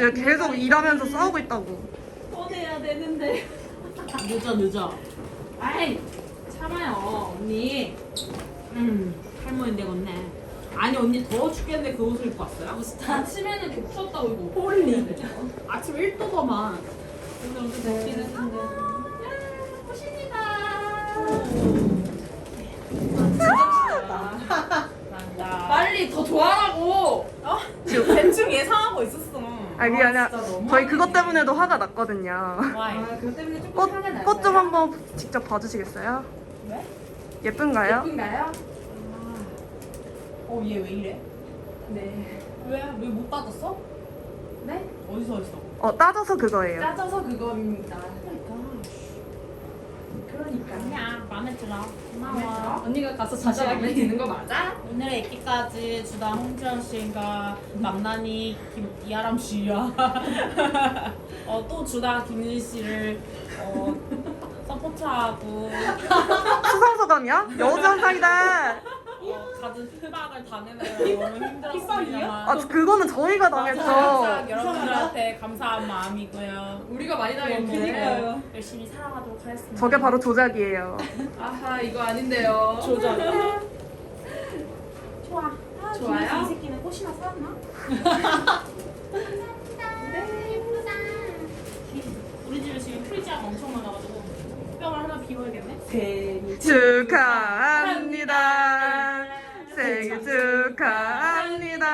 나 진짜 계속 일하면서 싸우고 있다고. 꺼내야 되는데. 늦어 늦어. 아이 참아요 언니. 음 할머니 되겠네. 아니 언니 더워 죽겠는데 그 옷을 입고 왔어요? 아침에는 추웠다고 이거. 홀리. 아침 1도더만. 오늘 덥긴 했는데. 난다. 빨리 더 좋아하라고. 대충 예상하고 있었어. 아, 그게 아니라 저희 그것 때문에도 화가 났거든요. 와이. 그것 때문에 조금 꽃, 화가 나요. 꽃 좀 한번 직접 봐주시겠어요? 네? 예쁜가요? 예쁜가요? 어, 얘 왜 이래? 네. 왜? 왜못 받았어? 네? 어디서 어디서? 어, 따져서 그거예요. 짜져서 그겁니다. 그러니까. 아니야 마음에 들어. 고마워. 언니가 가서 진짜 마음에 드는 거 맞아? 오늘의 애기까지 주당 홍지연 씨가 망나니 김 이하람 씨야. 어, 또 주당 김진 씨를 어, 서포트하고 수상소감이야? 여우전상이다. 어, 가진 핍박을 당해내느라 너무 힘들었습니다만 아, 그거는 저희가 당했죠. 여러분들한테 감사한 마음이고요. 우리가 많이. 그러니까요. 열심히 살아가도록 하겠습니다. 저게 바로 조작이에요. 아하 이거 아닌데요. 조작. 좋아. 아, 좋아요? 이 새끼는 꽃이나 사왔나? 네 예쁘다. 우리 집에 지금 프리지아가 엄청 많아가지고 뼈를 하나 비워야겠네. 생일 축하합니다. 생일 축하합니다.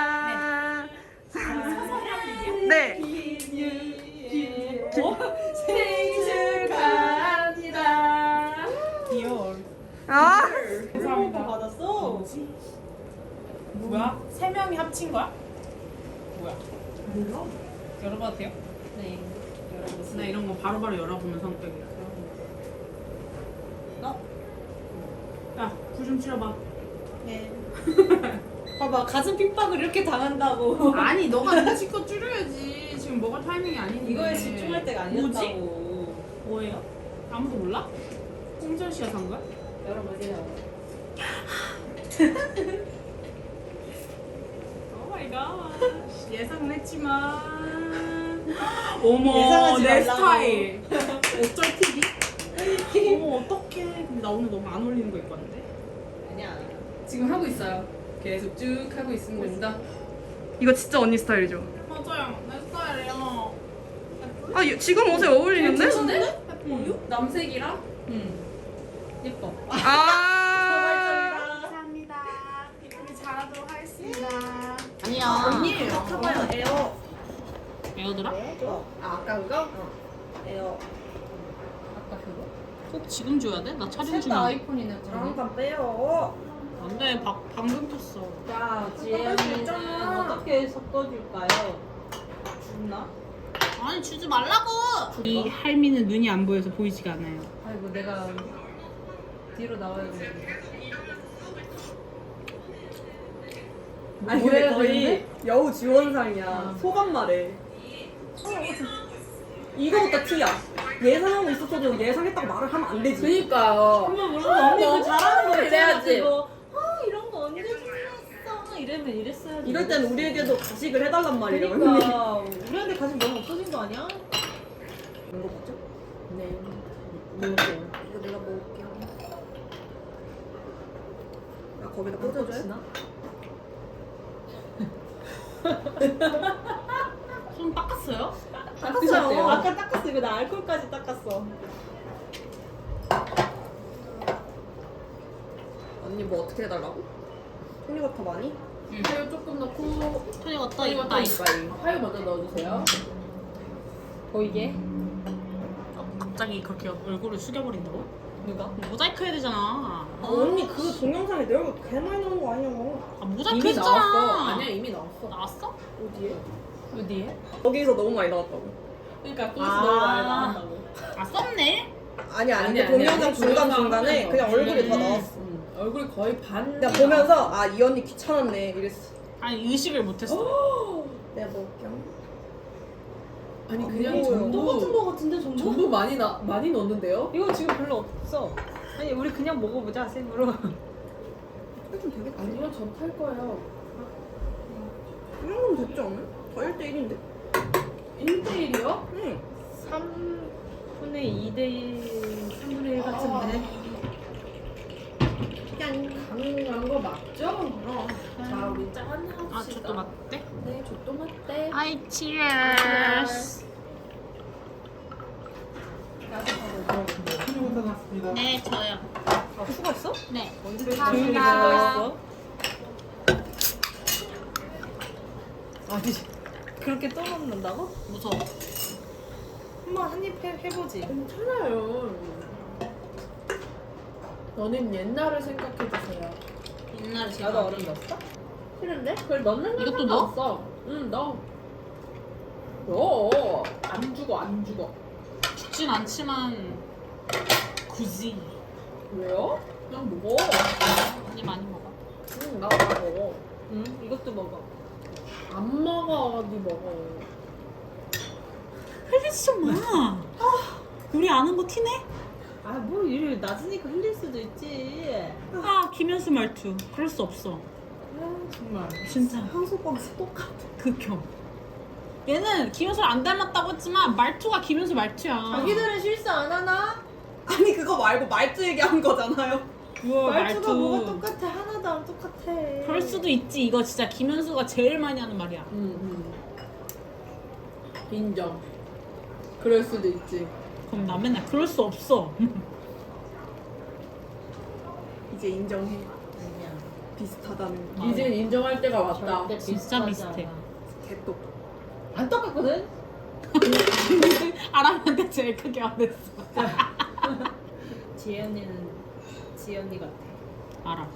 네. 생일 축하합니다. 귀여워. 아, 감사합니다. 받았어? 뭐야? 세 명이 합친 거야? 뭐야? 몰라. 열어봐도 돼요? 네. 나 이런 거 바로바로 열어보는 성격이야. 너? 야, 불좀 치러봐. 네. 봐봐, 가슴 핍박을 이렇게 당한다고. 아니, 너가 눈치껏 줄여야지. 지금 먹을 타이밍이 아닌데. 이거에 집중할 때가? 아니었다고. 뭐예요? 아무도 몰라? 홍지연 씨가 산 거야? 열어보세요. 오 마이 갓. 예상은 했지만. 어머, 예상하지 내 말라고. 스타일. 어쩔 TV? 어머, 어떡해. 근데 나 오늘 너무 안 어울리는 거 입고 왔는데? 아니야. 지금 하고 있어요. 계속 쭉 하고 있습니다. 이거 진짜 언니 스타일이죠? 맞아요. 내 스타일이에요. 아, 이- 지금 옷에 어울리는데? 괜찮은데? 예뻐요? 남색이랑 응. 예뻐. 아, 감사합니다. 우리 잘하도록 하겠습니다. 아니야. 언니, 봐봐요, 에어. 에어드라? 어. 아, 아까 그거? 어. 에어. 아까 그거? 꼭 지금 줘야 돼? 나 촬영 중이야. 아이폰이네. 잠깐 빼요. 안 돼, 방, 방금 켰어. 야, 지혜는 어떻게 섞어줄까요? 죽나? 아니, 주지 말라고! 이 할미는 눈이 안 보여서 보이지가 않아요. 아이고 내가 뒤로 나와야 되는데. 아니 뭐 근데 해야 거의 되는데? 여우 지원상이야. 아. 소감 말해. 이거부터 티야. 예상하고 있었어도 예상했다고 말을 하면 안 되지. 그니까요. 한번 물어봐. 언니 그 잘하는 거 있잖아. 그거. 아 이런 거 언제 준비했어? 이러면 이랬어야지. 이럴 땐 우리에게도 가식을 해달란 말이야. 그러니까 우리한테 가식 너무 없어진 거 아니야? 이거 먹죠? 네. 이거 내가 먹을게요. 나 거기다 꽂아줘요? 손 닦았어요? 닦았어요. 아까 닦았어. 이거 나 알콜까지 닦았어. 언니 뭐 어떻게 해달라고? 토니가 더 많이? 새우 조금 넣고 토니 왔다, 파이 있다, 있다. 파이 먼저 넣어주세요. 보이게. 어, 갑자기 그렇게 얼굴을 숙여버린다고? 누가? 모자이크 해야 되잖아. 아, 언니 그 동영상에 내 얼굴 개 많이 나온 거 아니냐고. 아, 모자이크 이미 했잖아. 나왔어. 아니야 이미 나왔어. 나왔어? 어디에? 어디에? 거기서 너무 많이 나왔다고. 그러니까 거기서 너무 많이 나온다고. 아, 썸네일? 아니 아니, 아니, 그 동영상 아니, 중간 중간에. 그냥 얼굴이 다 음. 나왔어. 응. 얼굴 거의 반. 내가 보면서 아 이 언니 귀찮았네 이랬어. 아니, 의식을 못했어. 내가 먹을게요. 아니 아, 그냥. 전부 똑같은 거 같은데 전부? 전부 많이 나 많이 넣었는데요? 이거 지금 별로 없어. 아니 우리 그냥 먹어보자 생으로. 하면 되겠지. 아니요, 전 탈 거예요. 이 정도면 됐지 않아? 저 1대 1인데. 1대1이요? 응. 3분의 2대 3분의 1 같은데. 가능한 거 맞죠? 어. 자, 우리 짠 합시다. 아, 저도 맞대? 네, 저도 맞대. 아이, 치얼스. 네, 저요. 아, 수고했어? 네. 언제 조용히 감사합니다. 수고했어? 아니, 그렇게 떠먹는다고? 무서워. 한번 한입 해보지. 괜찮아요. 너는 옛날을 생각해주세요. 옛날에 제가. 나도 얼음 넣었어? 싫은데? 그걸 넣는 건 이것도 넣어? 상관없어. 응, 넣어. 넣어. 안 죽어, 안 죽어. 죽진 않지만, 굳이. 왜요? 그냥 먹어. 많이 많이 먹어. 응, 나 먹어. 응, 이것도 먹어. 안 먹어, 니 먹어. 흘릴 좀 마. 우리 아는 거 티네? 아, 뭐 이래 낮으니까 흘릴 수도 있지. 아, 김현수 말투. 그럴 수 없어. 아, 정말. 진짜. 향수광 똑같아. 극혐. 얘는 김현수를 안 닮았다고 했지만 말투가 김현수 말투야. 자기들은 실수 안 하나? 아니 그거 말고 말투 얘기한 거잖아요. 그거 말투가 뭐가 똑같아. 하나도 안 똑같아. 그럴 수도 있지. 이거 진짜 김현수가 제일 많이 하는 말이야. 응, 응. 인정. 그럴 수도 있지. 그럼 나 맨날 그럴 수 없어. 이제 인정해. 아니야. 비슷하다는 거. 아. 이젠 인정할 때가 왔다. 절대 진짜 비슷하지 비슷해. 않아. 개똑. 안 똑같거든? 아람한테 제일 크게 화냈어. 지연이는 지연이 같아. 알아.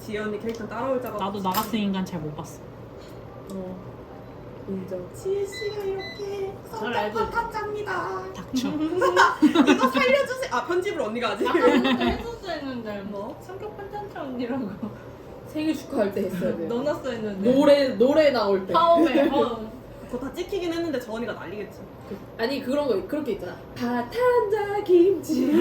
지연이 캐릭터 따라올 자가 나도 나 같은 인간 잘 못 봤어. 어. 인정. 지혜 씨가 이렇게 잘 알고 있- 타짜입니다. 닥쳐. 이거 살려주세요. 아 편집을 언니가 하지. 아까부터 했었어 했는데 뭐 성격 판단차 언니라고 생일 축하할 때 했어야 돼. 넣어놨어 했는데 노래 노래 나올 때. 처음에 어. 그거 다 찍히긴 했는데 저 언니가 난리겠지. 아니 그런 거 그렇게 있잖아. 바탄자 김치.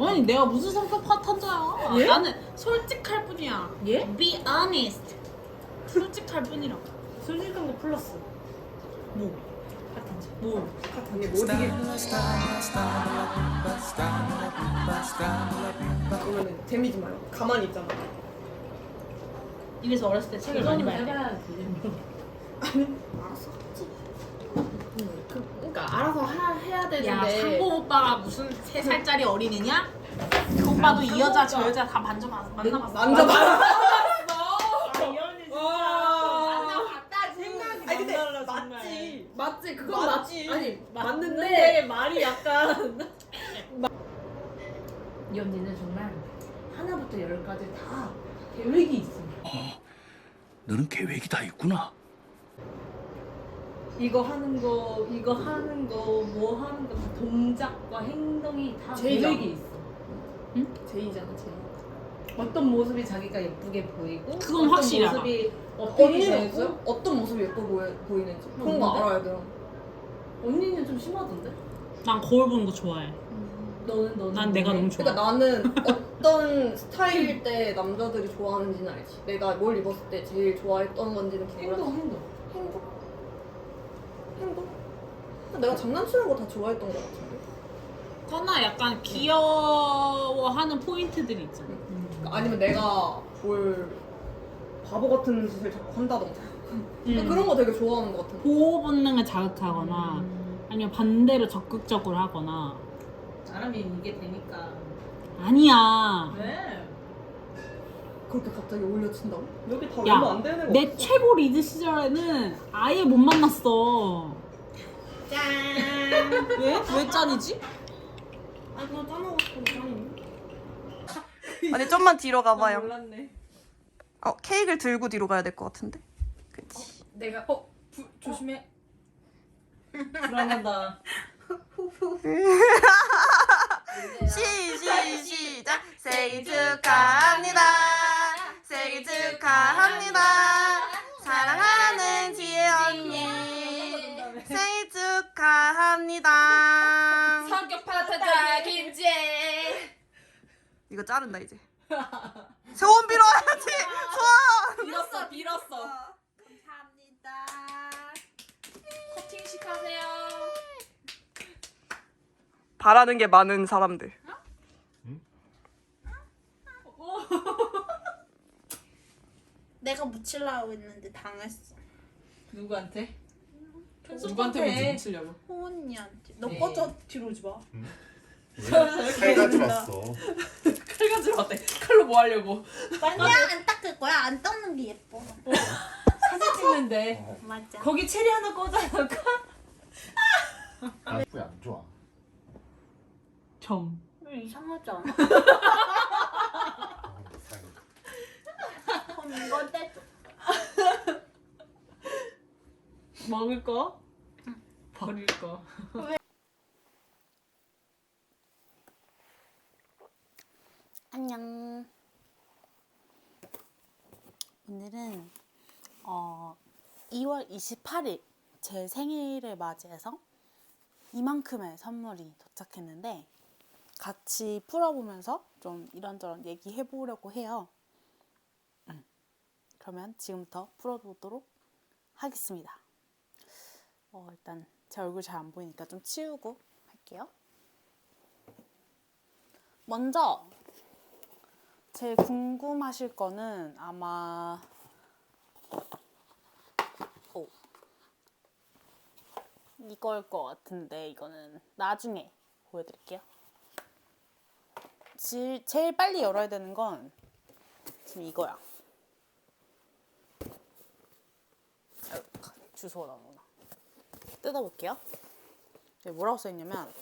아니 내가 무슨 성격 파탄자야? 예? 나는 솔직할 뿐이야. 예? Be honest. 솔직할 뿐이라고. 솔직한 거 플러스 뭐? 파탄차 뭐? 언니 못 이게. 그러면 재미지 마요. 가만히 있잖아. 이래서 어렸을 때 책을 많이 봐야 해봐야지 알았어. 응, 그, 그러니까 알아서 하, 해야 되는데. 야 상보 오빠가 무슨 세 살짜리 어린애냐? 그 오빠도 이 여자 저 여자 다 만져봤 만나봤어. 만져봐. 이연이 와. 만나봤다 생각이 아니 근데 남달라, 정말. 맞지. 맞지 그건 맞지. 맞지. 아니 맞는데 말이 약간 이 언니는 정말 하나부터 열까지 다 계획이 있어 너는 계획이 다 있구나. 이거 하는 거 이거 하는 거 뭐 하는 거 다 동작과 행동이 다 제이잖아. 계획이 있어 제이잖아 제이. 어떤 모습이 자기가 예쁘게 보이고 그건 어떤 확실히 알아. 모습이 어떻게 언니는 되고 어, 어떤 모습이 예뻐 보이, 보이는지 그런 거 뭔데? 알아야 돼. 언니는 좀 심하던데 난 거울 보는 거 좋아해. 너는 너는 난 내가? 너무 좋아. 그러니까 나는 어떤 스타일일 때 남자들이 좋아하는지는 알지. 내가 뭘 입었을 때 제일 좋아했던 건지는 행동 하지. 행동? 행동? 근데 내가 장난치는 거 다 좋아했던 거 같은데. 그러나 약간 귀여워하는 포인트들이 있잖아. 그러니까 아니면 내가 뭘 바보 같은 짓을 자꾸 한다던가. 근데 음. 그런 거 되게 좋아하는 것 같은데. 보호 본능을 자극하거나 음. 아니면 반대로 적극적으로 하거나 사람이 이게 되니까 아니야. 왜? 그렇게 갑자기 올려친다고? 여기 다 야, 얼마 안 되는 거내 최고 리드 시절에는 아예 못 만났어. 짠 왜? 왜 짠이지? 아 그거 짜먹고 짠인데 아니 좀만 뒤로 가봐요. 몰랐네 어 케이크를 들고 뒤로 가야 될 것 같은데. 그치. 내가 어 부, 조심해. 불안하다 시, 시, 시작. 생일 축하합니다. 생일 축하합니다. 사랑하는 지혜 언니. 생일 축하합니다. 성격 파탄자 김치. 이거 자른다 이제. 소원 빌어야지. 소원. 빌었어 빌었어. 감사합니다. 커팅식 하세요. 바라는 게 많은 사람들. 내가 묻히려고 했는데 당했어. 누구한테? 누구한테. 먼저 묻히려고? 호언니한테. 너 네. 꺼져 뒤로 오지 마. 칼 가져왔어. 칼 가지러 왔대. 칼로 뭐 하려고? 그냥 안 닦을 거야. 안 닦는 게 예뻐. 사진 찍는데 맞아. 거기 체리 하나 꽂아놓을 까? 아, 뿌이 안 좋아. 점. 이상하지 않아? 아, 이상해. 그럼 이거 떼줘. 먹을 거? 버릴 거. 안녕. 오늘은 어 2월 28일 제 생일을 맞이해서 이만큼의 선물이 도착했는데 같이 풀어보면서 좀 이런저런 얘기해 보려고 해요. 음. 그러면 지금부터 풀어보도록 하겠습니다. 어, 일단 제 얼굴 잘 안 보이니까 좀 치우고 할게요. 먼저 제일 궁금하실 거는 아마 이걸 것 같은데 이거는 나중에 보여드릴게요. 지, 제일 빨리 열어야 되는 건 지금 이거야. 주소가 나오구나. 뜯어볼게요. 여기 뭐라고 써있냐면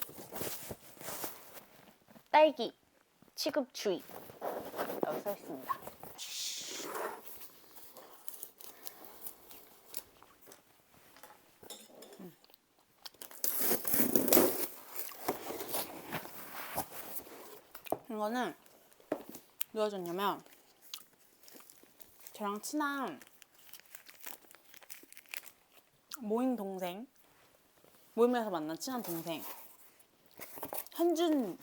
딸기 취급 주의 라고 써있습니다. 이거는 누가 줬냐면 저랑 친한 모임 동생 모임에서 만난 친한 동생 현준이라는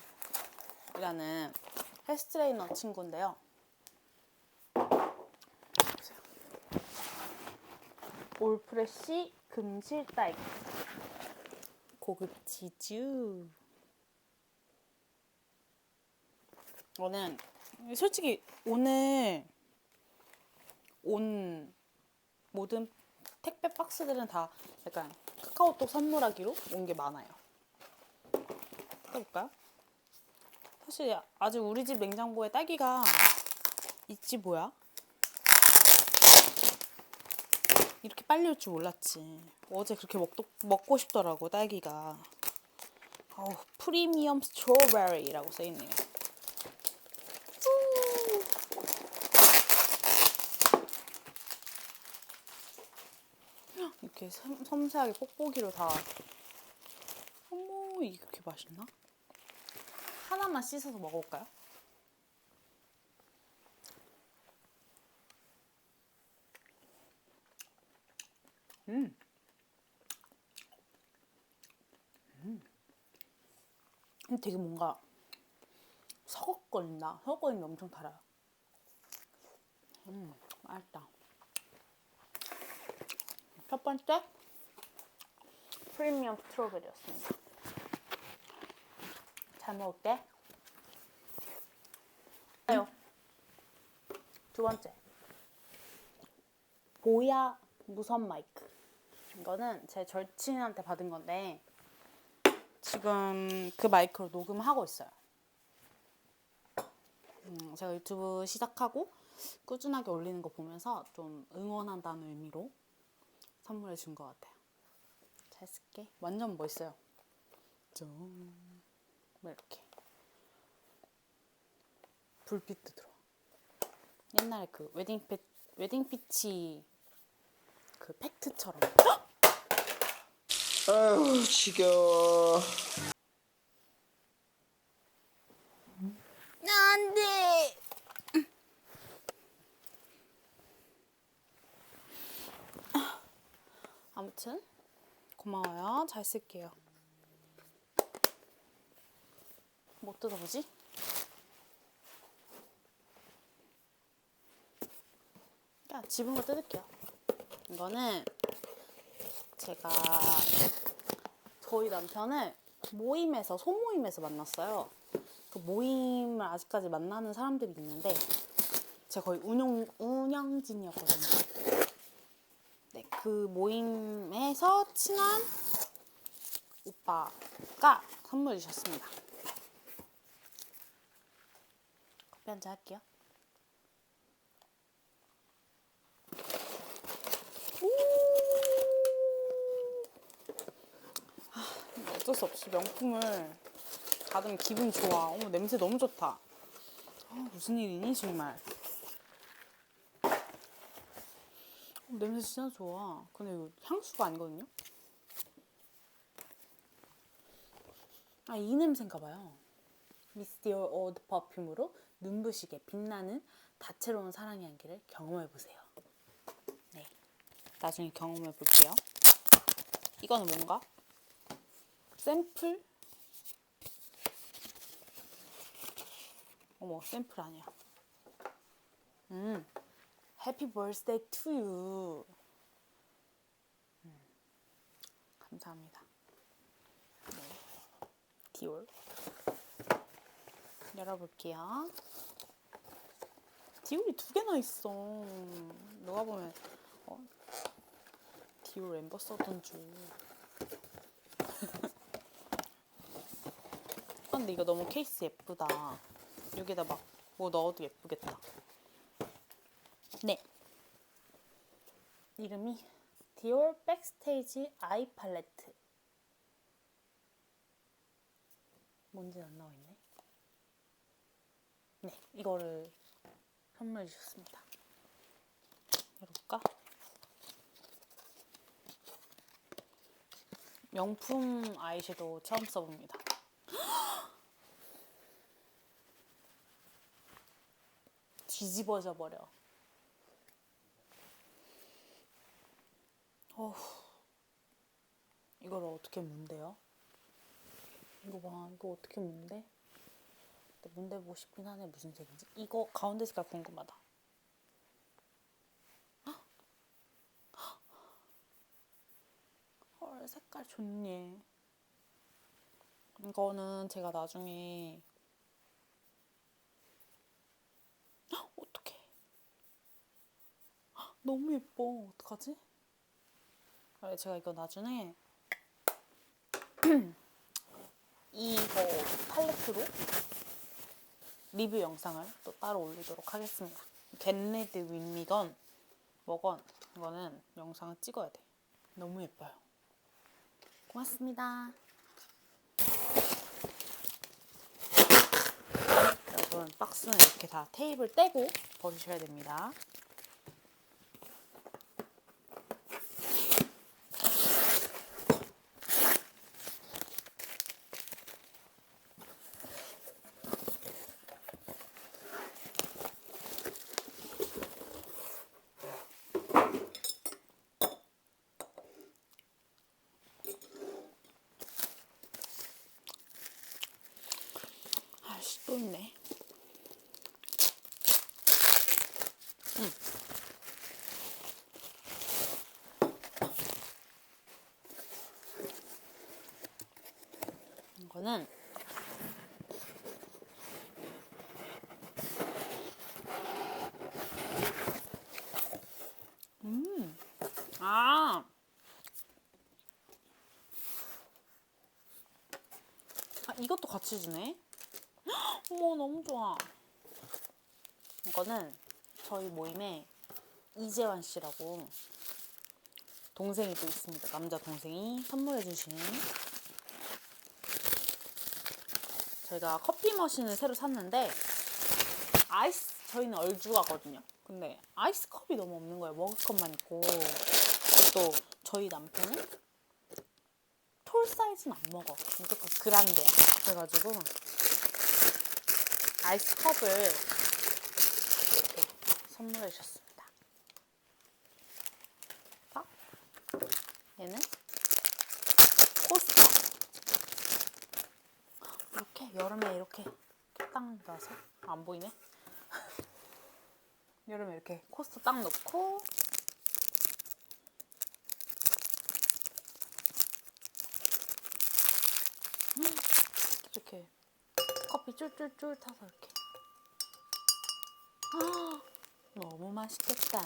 헬스 트레이너 친구인데요. 보세요. 올프레쉬 금실 딸기 고급 치즈 저는 솔직히 오늘 온 모든 택배 박스들은 다 약간 카카오톡 선물하기로 온 게 많아요. 해볼까요? 사실 아직 우리 집 냉장고에 딸기가 있지 뭐야? 이렇게 빨리 올 줄 몰랐지. 어제 그렇게 먹, 먹고 싶더라고 딸기가. 어우, 프리미엄 스트로베리라고 써있네요. 이렇게 섬, 섬세하게 뽁뽁이로 다. 어머 이게 그렇게 맛있나? 하나만 씻어서 먹어볼까요? 음. 음. 되게 뭔가 서걱거린다. 서걱거리는 게 엄청 달아요. 음, 맛있다. 첫 번째 프리미엄 스트로베리였습니다. 잘 먹을게. 아요. 두 번째. 보야 무선 마이크. 이거는 제 절친한테 받은 건데 지금 그 마이크로 녹음하고 있어요. 음, 제가 유튜브 시작하고 꾸준하게 올리는 거 보면서 좀 응원한다는 의미로 선물해 준 것 같아요. 잘 쓸게. 완전 멋있어요. 짠. 뭐 이렇게. 불빛도 들어. 옛날에 그 웨딩 피 웨딩 피치 그 팩트처럼. 아유 지겨워 아무튼 고마워요. 잘 쓸게요. 뭐 못 뜯어보지? 야, 집은 거 뜯을게요. 이거는 제가 저희 남편을 모임에서 소모임에서 만났어요. 그 모임을 아직까지 만나는 사람들이 있는데 제가 거의 운영 운영진이었거든요. 네, 그 모임에서 친한 오빠가 선물 주셨습니다. 커피 한잔 할게요. 아, 어쩔 수 없이 명품을 받으면 기분이 좋아. 어머 냄새 너무 좋다. 아, 무슨 일이니 정말. 냄새 진짜 좋아. 근데 이거 향수가 아니거든요. 아 이 냄새인가 봐요. 미스티어 오드 퍼퓸으로 눈부시게 빛나는 다채로운 사랑의 향기를 경험해 보세요. 네, 나중에 경험해 볼게요. 이거는 뭔가? 샘플? 어머, 샘플 아니야. 음, 해피 버스데이 투 유. 음, 감사합니다. 네, 디올. 열어볼게요. 디올이 두 개나 있어. 누가 보면 어, 디올 엠버 써던 줄. 아, 근데 이거 너무 케이스 예쁘다. 여기다 막 뭐 넣어도 예쁘겠다. 네. 이름이 디올 백스테이지 아이 팔레트. 뭔지 안 나와 있네. 네, 이거를 선물해 주셨습니다. 열어볼까? 명품 아이섀도우 처음 써봅니다. 뒤집어져 버려. 어후. 이걸 어떻게 문대요? 이거 봐, 이거 어떻게 문대? 문대 보고 싶긴 하네, 무슨 색인지. 이거 가운데 색깔 궁금하다. 헐, 색깔 좋네. 이거는 제가 나중에 헉, 어떡해. 헉, 너무 예뻐. 어떡하지? 그래, 제가 이거 나중에 이거 팔레트로 리뷰 영상을 또 따로 올리도록 하겠습니다. 겟레드 윈미건 뭐건 이거는 영상을 찍어야 돼. 너무 예뻐요. 고맙습니다. 여러분 박스는 이렇게 다 테이블 떼고 버리셔야 됩니다. 아씨 또 있네. 음. 이거는 음. 아. 아, 이것도 같이 주네. 어머 너무 좋아. 이거는 저희 모임에 이재환 씨라고 동생이 또 있습니다. 남자 동생이 선물해 주신 저희가 커피 머신을 새로 샀는데 아이스 저희는 얼주가거든요. 근데 아이스 컵이 너무 없는 거예요. 머그컵만 있고 또 저희 남편은 톨 사이즈는 안 먹어. 무조건 그란데야. 그래가지고 아이스 컵을 이렇게 선물해 주셨습니다. 자, 얘는 코스터. 이렇게 여름에 이렇게 딱 놔서 안 보이네. 여름에 이렇게 코스터 딱 넣고 이렇게 커피 쫄쫄쫄 타서 이렇게 아, 너무 맛있겠다.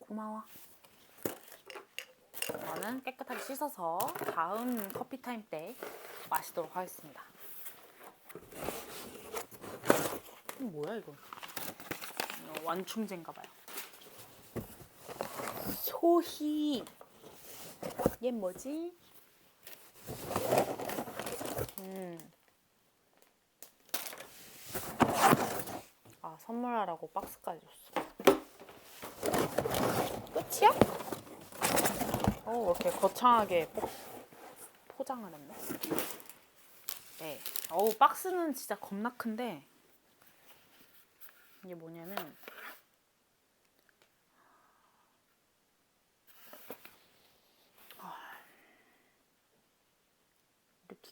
고마워. 저는 깨끗하게 씻어서 다음 커피 타임 때 마시도록 하겠습니다. 뭐야 이거? 이거 완충제인가 봐요. 소희. 얘 뭐지? 음. 아 선물하라고 박스까지 줬어. 끝이야? 어 이렇게 거창하게 포, 포장을 했네. 네. 어우 박스는 진짜 겁나 큰데 이게 뭐냐면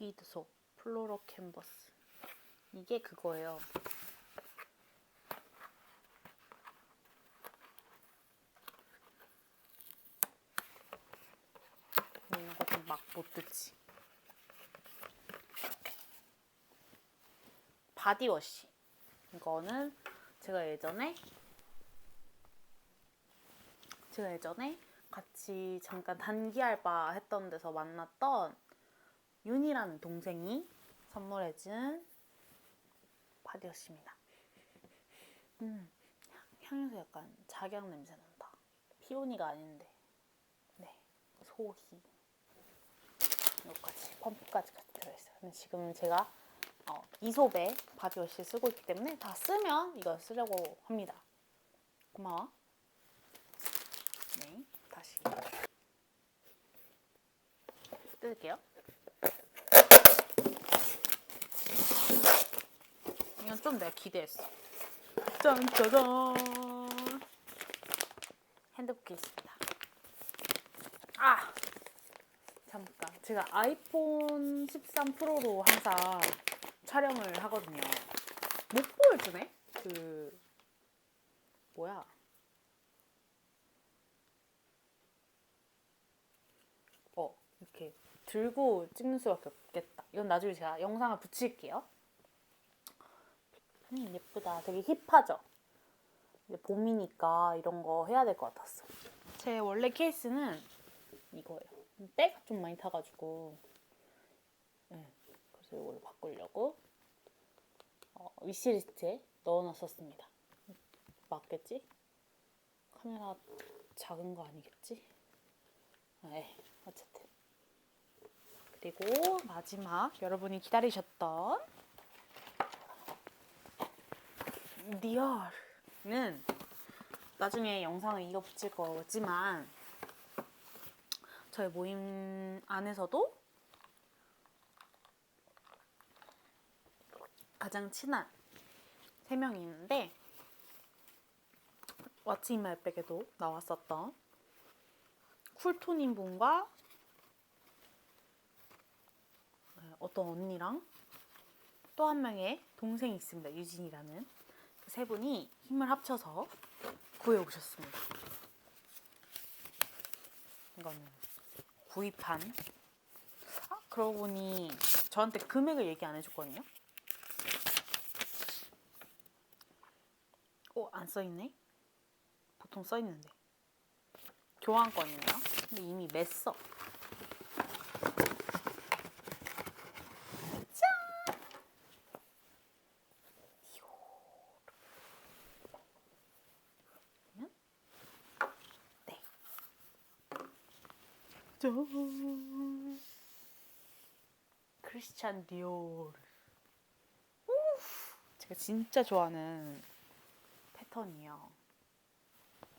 리퀴드 소 플로로 캔버스 이게 그거예요. 이런 것도 막못 듣지. 바디워시. 이거는 제가 예전에 제가 예전에 같이 잠깐 단기 알바 했던 데서 만났던 윤이라는 동생이 선물해준 바디워시입니다. 음, 향에서 약간 작약 냄새 난다. 피오니가 아닌데. 네, 소희. 여기까지 펌프까지 같이 들어있어요. 근데 지금 제가 어, 이솝의 바디워시 쓰고 있기 때문에 다 쓰면 이거 쓰려고 합니다. 고마워. 네, 다시 뜯을게요. 이건 좀 내가 기대했어. 짠짜잔. 핸드폰 케이스입니다. 아! 잠깐. 제가 아이폰 13 프로로 항상 촬영을 하거든요. 못 보여주네? 그, 뭐야. 어, 이렇게 들고 찍는 수밖에 없겠다. 이건 나중에 제가 영상을 붙일게요. 음, 예쁘다. 되게 힙하죠? 이제 봄이니까 이런 거 해야 될 것 같았어. 제 원래 케이스는 이거예요. 때가 좀 많이 타가지고 네, 그래서 이걸로 바꾸려고 어, 위시리스트에 넣어놨었습니다. 맞겠지? 카메라 작은 거 아니겠지? 네, 어쨌든 그리고 마지막 여러분이 기다리셨던 리얼은 나중에 영상을 이어 붙일 거지만 저희 모임 안에서도 가장 친한 세 명이 있는데 왓츠 인 말백에도 나왔었던 쿨톤인 분과 네, 어떤 언니랑 또 한 명의 동생이 있습니다. 유진이라는 그 세 분이 힘을 합쳐서 구해 오셨습니다. 이거는 구입한 아, 그러고 보니 저한테 금액을 얘기 안 해줬거든요. 어, 안 써있네? 보통 써있는데. 교환권이네요. 근데 이미 맸어. 짠! 이요. 네. 짠! 크리스찬 디올. 우! 제가 진짜 좋아하는 패턴이에요.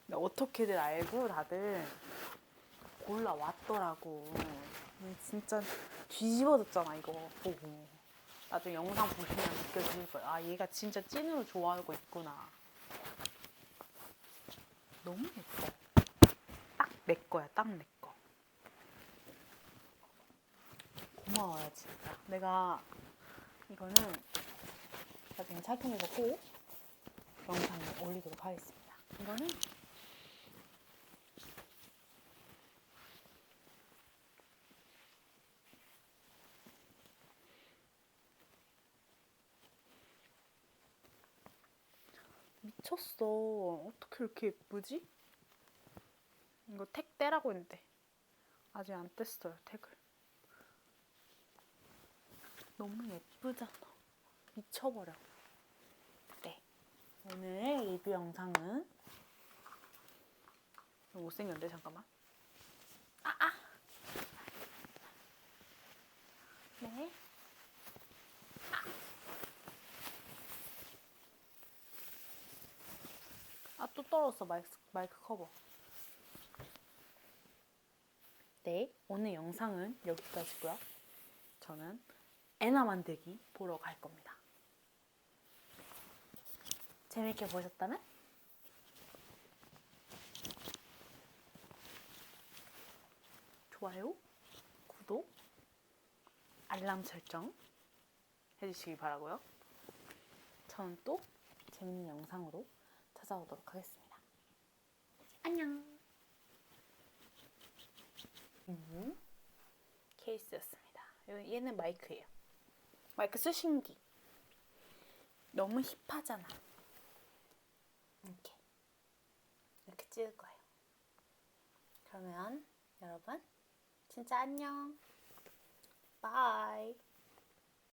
근데 어떻게들 알고 다들 골라왔더라고. 음, 진짜 뒤집어졌잖아, 이거 보고. 나중에 영상 보시면 느껴질 거예요. 아, 얘가 진짜 찐으로 좋아하고 있구나. 너무 예뻐. 딱 내 거야, 딱 내 거. 고마워요, 진짜. 내가 이거는 나중에 착용해서 꼭 영상을 올리도록 하겠습니다. 이거는 미쳤어. 어떻게 이렇게 예쁘지? 이거 택 떼라고 했는데 아직 안 뗐어요 택을. 너무 예쁘잖아. 미쳐버려. 네. 오늘 리뷰 영상은 못생겼는데 잠깐만. 아 아. 네. 아 또 떨어졌어 마이크 마이크 커버. 네, 오늘 영상은 여기까지고요. 저는 애나 만들기 보러 갈 겁니다. 재밌게 보셨다면 좋아요, 구독, 알람 설정 해주시기 바라고요. 저는 또 재밌는 영상으로 찾아오도록 하겠습니다. 안녕. 음, 케이스였습니다. 요- 얘는 마이크예요. 마이크 수신기. 너무 힙하잖아. 이렇게. 이렇게 찍을 거예요. 그러면 여러분, 진짜 안녕. 바이.